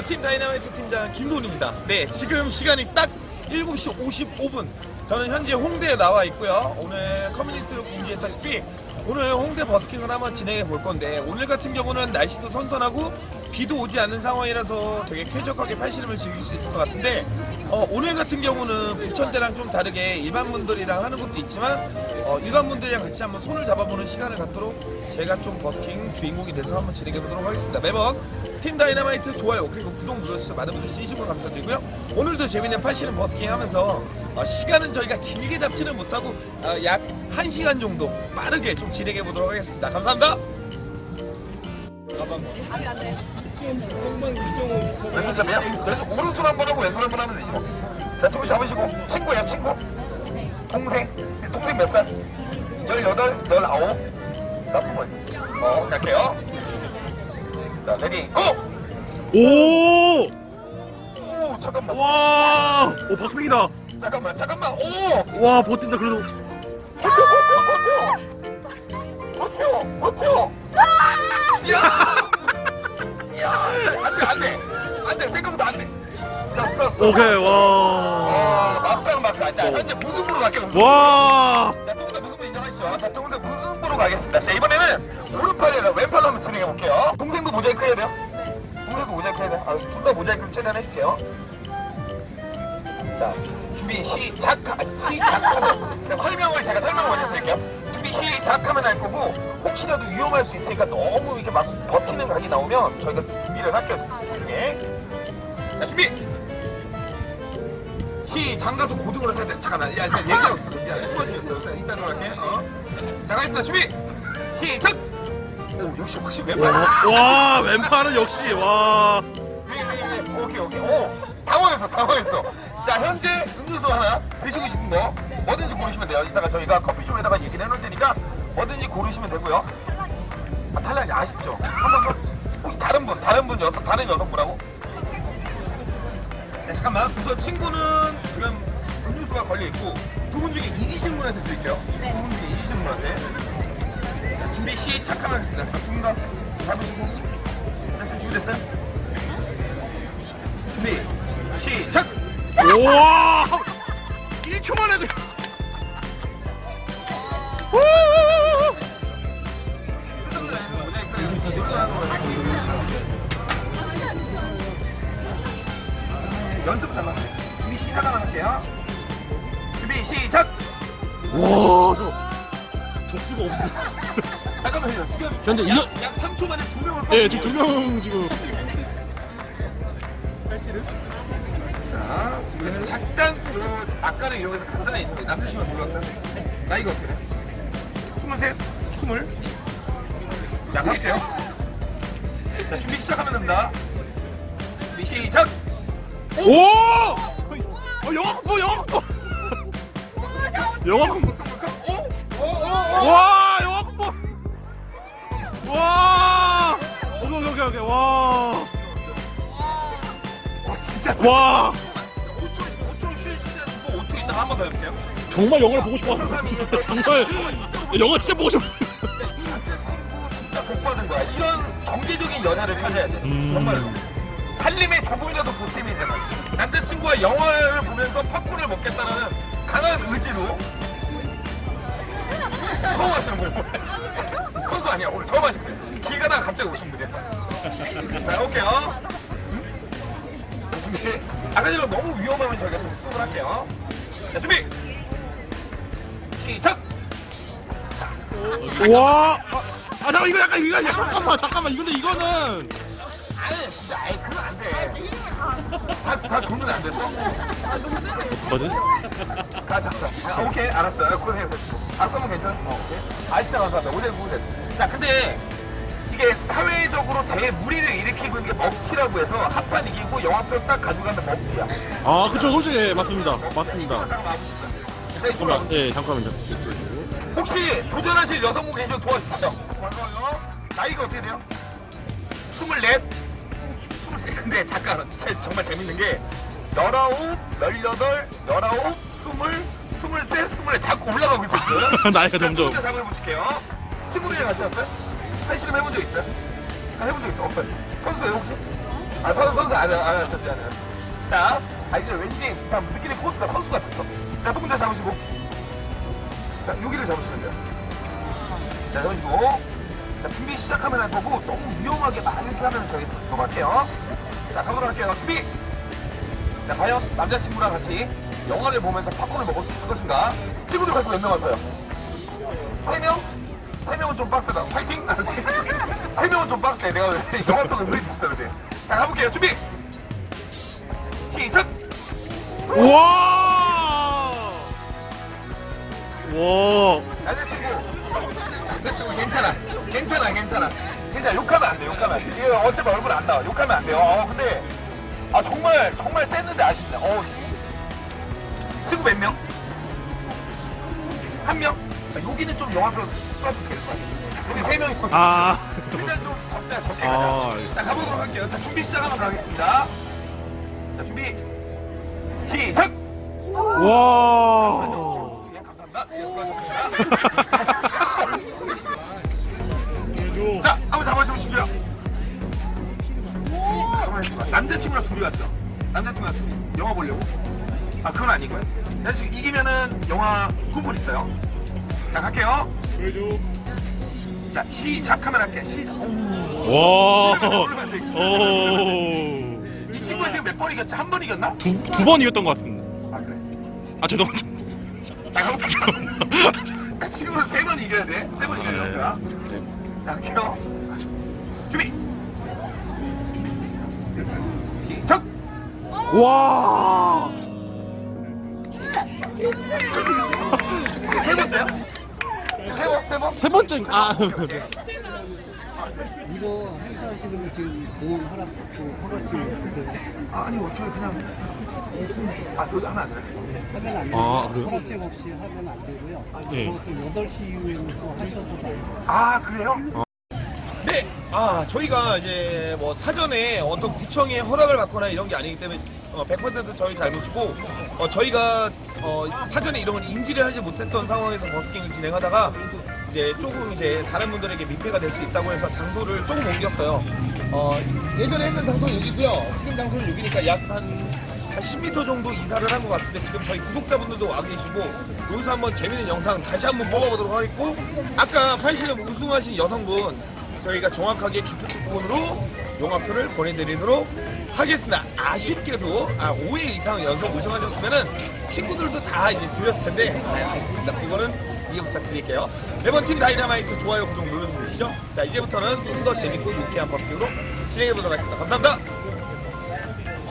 안녕하세요. 팀 다이나마이트 팀장 김돈입니다. 네, 지금 시간이 딱 7시 55분. 저는 현재 홍대에 나와 있고요. 오늘 커뮤니티로 공지했다시피 오늘 홍대 버스킹을 한번 진행해 볼 건데 오늘 같은 경우는 날씨도 선선하고 비도 오지 않는 상황이라서 되게 쾌적하게 팔씨름을 즐길 수 있을 것 같은데 어, 오늘 같은 경우는 부천대랑 좀 다르게 일반 분들이랑 하는 것도 있지만 어, 일반 분들이랑 같이 한번 손을 잡아보는 시간을 갖도록 제가 좀 버스킹 주인공이 돼서 한번 진행해 보도록 하겠습니다. 매번 팀 다이나마이트 좋아요 그리고 구독 눌러주셔서 많은 분들 진심으로 감사드리고요. 오늘도 재밌는 팔씨름 버스킹 하면서 어, 시간은 저희가 길게 잡지는 못하고 어, 약 1시간 정도 빠르게 좀 진행해 보도록 하겠습니다. 감사합니다. 왼손잡이야? 그래서 오른손 한 번 하고 왼손 한 번 하면 되지 뭐. 자, 조금 잡으시고. 친구야, 친구. 동생. 동생 몇 살? 18, 19. 나 스물. 어, 갈게요. 자, 레디, 고! 오! 오, 잠깐만. 와! 오 박빙이다. 잠깐만, 잠깐만. 오! 와 버틴다 그래도. 버텨, 버텨, 버텨! 버텨, 버텨! 야! 야! 안 돼, 안 돼. 안 돼, 생각보다 안 돼. 자, 스톱, 스톱. 오케이 와. 어, 막상 막하. 자, 현재 무승부로 갈게요. 무승부. 와! 자, 두 분다 무승부 인정하시죠? 자, 두 분다 무승부로 가겠습니다. 자, 이번에는 오른팔이랑 왼팔로 한번 진행해 볼게요. 동생도 모자이크 해야 돼요? 동생도 모자이크 해야 돼요? 아, 둘다 모자이크 최대한 해줄게요. 자, 준비 시작, 시작하면. 그러니까 설명을 제가 설명 먼저 드릴게요. 준비 시작하면 할 거고, 혹시라도 위험할 수 있으니까 너무 이렇게 막 버티는 각이 나오면 저희가 좀 준비를 할게요. 중에. 자, 준비! 시 장 가서 고등어를 살때 잠깐만 야 일단 얘기 없어 미안해 숨어주겠어 자 이따 들어갈게 어. 자 가겠습니다 준비 시작 오 역시 확실히 왼발 와 왼팔은 역시 와. 위위위 오케이 오케이 오 당황했어 당황했어 자 현재 음료수 하나 드시고 싶은 거 뭐든지 고르시면 돼요. 이따가 저희가 커피숍에다가 얘기를 해놓을 테니까 뭐든지 고르시면 되고요. 아 탈락이 아쉽죠? 한번 더. 혹시 다른 분 다른 분 여성 다른 여성분하고? 네, 잠깐만. 우선 친구는 지금 음료수가 걸려 있고 두 분 중에 이기신 분한테 드릴게요. 두 분 중에 이기신 분한테. 자, 준비 시작하면 하겠습니다. 자, 두분 다 잡으시고. 됐어요? 준비됐어요? 준비. 시작! 와! 1초 만에 그. 연습 삼아 준비 시작하면 할게요 준비 시작! 와! 저 접수가 없어. 잠깐만요 지금 현재 약, 이거- 약 3초 만에 두 명을 예, 지금 두명 지금. 자, 그래서 잠깐 그 아까를 이용해서 간단히 있는데 남자시면 몰랐어요? 나이가 어떻게 돼? 스물셋? 스물? 자, 갈게요. 자, 준비 시작하면 됩니다. 준비 시작! 오! 어 영화 뭐 영화 뭐. 영화 뭐. 오! 오! 오! 오! 와 영화 뭐. 와! 오케이 오케이 오케이 와. 와, 진짜. 와! 한 번 더 해볼게요. 정말 영화를 보고 싶어. 정말 영화 진짜 보고 싶어. 남자친구 진짜 복 받은 거야. 이런 경제적인 여자를 찾아야 돼. 음. 정말로. 살림에 조금이라도 보탬이 되는 남자친구와 영화를 보면서 팝콘을 먹겠다는 강한 의지로 처음 하시는 거예요. 선수 아니야. 오늘 처음 하신 거예요. 길 가다가 갑자기 오신 분이에요. 자, 올게요. 준비. 아까 전에 너무 위험하면 저희가 좀 수습을 할게요. 자, 준비. 시작. 와! 아, 아 잠깐 이거 약간 이거 야, 잠깐만 잠깐만 이건데 이거는 아니 진짜 아이 그건 안 돼. 다, 다 돌면 안 됐어? 뭐지? 가 잠깐. 아, 오케이 알았어요. 고생했어. 아 써면 괜찮아? 어 오케이. 아 진짜 감사합니다. 오늘 고생. 자 근데 이게 사회적으로 제일 무리를 일으키고 있는 게 먹튀라고 해서 합판 이기고 영화표 딱 가져가는 먹튀야. 아 그쵸 솔직히 예, 맞습니다 맞습니다 잠깐 잠깐만. 예 잠깐만요 혹시 도전하실 여성분 계시면 도와주세요. 반가워요. 나이가 어떻게 돼요? 24? 23? 근데 잠깐 제- 정말 재밌는 게 19, 18, 19, 20, 23, 24 자꾸 올라가고 있었어요. 나이가 자, 두 점점 번째 상을 보실게요. 친구들이랑 같이 왔어요? 한시름 해본 적 있어요? 아, 해본 적 있어? 어떤? 선수예요 혹시? 아 선수 선수 안 안 하셨지 안 해요. 자, 아 이제 왠지 자 느낌의 코스가 선수 같았어. 자, 두 분자 잡으시고. 자, 여기를 잡으시면 돼요. 자, 잡으시고. 자, 준비 시작하면 할 거고 너무 위험하게 막 이렇게 하면 저희 들어갈게요. 자, 가도록 할게요. 준비. 자, 과연 남자친구랑 같이 영화를 보면서 팝콘을 먹을 수 있을 것인가? 친구들 벌써 몇명 왔어요? 세 명? 세 명은 좀 빡세다. 파이팅! 알았지? 세 명은 좀 빡세. 내가 영화평은 은근히 비싸, 그지? 자, 가볼게요. 준비! 시작! 와. 와. 남자친구! 남자친구 괜찮아. 괜찮아, 괜찮아. 괜찮아. 욕하면 안 돼, 욕하면 안 돼. 이거 어차피 얼굴 안 나와. 욕하면 안 돼요. 어, 근데, 아, 정말, 정말 셌는데 아쉽네. 어, 친구 몇 명? 한 명? 아, 여기는 좀 영화표 써도 될 것 같아. 여기 세 명이고. 아. 일단 좀 적자, 적게 아, 가자. 자, 가보도록 할게요. 자, 준비 시작하면 가겠습니다. 자, 준비. 시작! 와. 예, 감사합니다. 예, 수고하셨습니다. 자, 한번 잡아주시고요. 가만히 있어봐. 남자친구랑 둘이 왔죠? 남자친구랑 둘이. 영화 보려고? 아, 그건 아니고요. 남자친구 이기면은 영화 쿠폰 있어요. 자, 갈게요. 자, 시작하면 할게. 시작. 오. 와. 오. 이 친구가 지금 몇 번 이겼지? 한 번 이겼나? 두두 번 이겼던 것 같습니다. 아, 그래. 아 죄송합니다. 자, 가볼게요. 자, 친구는 세번 이겨야 돼. 세 번 이겨야 돼. 자, 갈게요. 준비. 시작. 와. 세 번째요? 세 번, 세 번. 세 번째 아. 이거 행사하시는 거 지금 공원 허락 그 허가증 있어요. 아, 아니요, 저희 그냥 아, 여기 하면 안 돼요. 하면 안 돼요. 아, 그래요? 허가증 없이 하면 안 되고요. 예. 그것도 8시 이후에는 또 하셔서 봐요. 아, 그래요? 네. 아, 저희가 이제 뭐 사전에 어떤 구청의 허락을 받거나 이런 게 아니기 때문에 어, 100% 저희 잘못이고 어, 저희가 어, 사전에 이런 걸 인지를 하지 못했던 상황에서 버스킹을 진행하다가 이제 조금 이제 다른 분들에게 민폐가 될 수 있다고 해서 장소를 조금 옮겼어요. 어, 예전에 했던 장소는 여기고요. 지금 장소는 여기니까 약한 한 10m 정도 이사를 한 것 같은데 지금 저희 구독자분들도 와 계시고 여기서 한번 재밌는 영상 다시 한번 뽑아보도록 하겠고 아까 팔씨름 우승하신 여성분 저희가 정확하게 기프트 콘으로 영화표를 보내드리도록 하겠습니다. 아쉽게도 아, 5회 이상 연속 우승하셨으면은 친구들도 다 이제 드렸을 텐데 아, 아쉽습니다. 그거는 이해 부탁드릴게요. 매번 팀 다이나마이트 좋아요 구독 눌러주시죠. 자 이제부터는 좀 더 재밌고 유쾌한 버스킹으로 진행해 보도록 하겠습니다. 감사합니다.